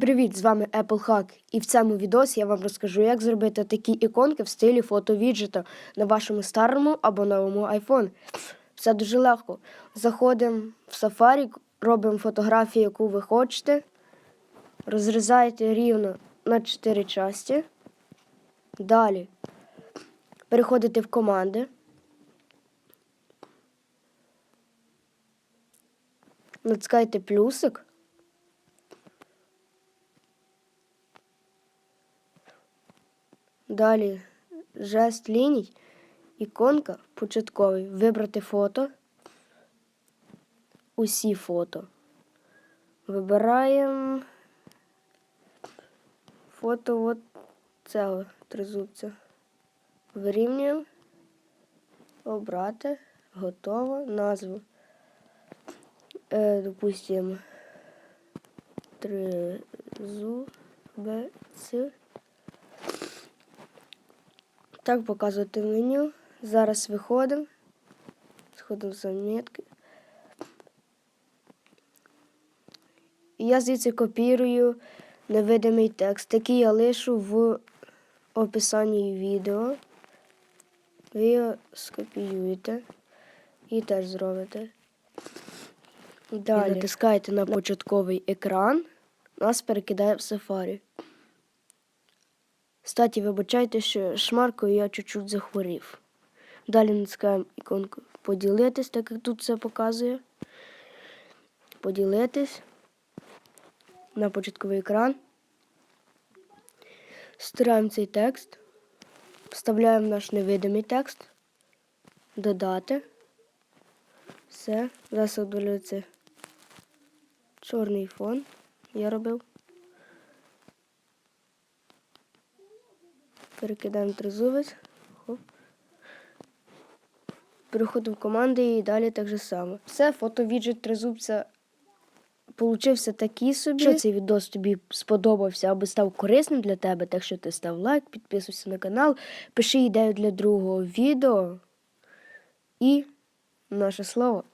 Привіт, з вами Apple Hack і в цьому відосі я вам розкажу, як зробити такі іконки в стилі фото-віджета на вашому старому або новому iPhone. Все дуже легко. Заходимо в Safari, робимо фотографію, яку ви хочете, розрізаєте рівно на 4 часті. Далі переходите в команди. Натискаєте плюсик. Далі жест ліній, іконка початковий. Вибрати фото. Усі фото. Вибираємо фото от цього тризубця. Вирівнюємо. Обрати. Готово. Назву. Е, допустимо. Тризубець. Так показувати меню. Зараз виходимо. Сходимо в замітки. І я звідси копірую невидимий текст, який я лишу в описанні відео. Ви його скопіюєте і теж зробите. Далі натискаєте на початковий екран, нас перекидає в Safari. Кстати, вибачайте, що шмаркою я чуть-чуть захворів. Далі натискаємо іконку поділитись, так як тут це показує. Поділитись на початковий екран. Стираємо цей текст, вставляємо наш невидимий текст, додати. Все, зараз удалюється чорний фон. Я робив. Перекидаємо тризубець. Хоп. Переходимо в команди і далі так же само. Все, фото-віджит тризубця получився такий собі. Якщо цей відос тобі сподобався або став корисним для тебе, так що ти став лайк, підписуйся на канал, пиши ідею для другого відео. І наше слово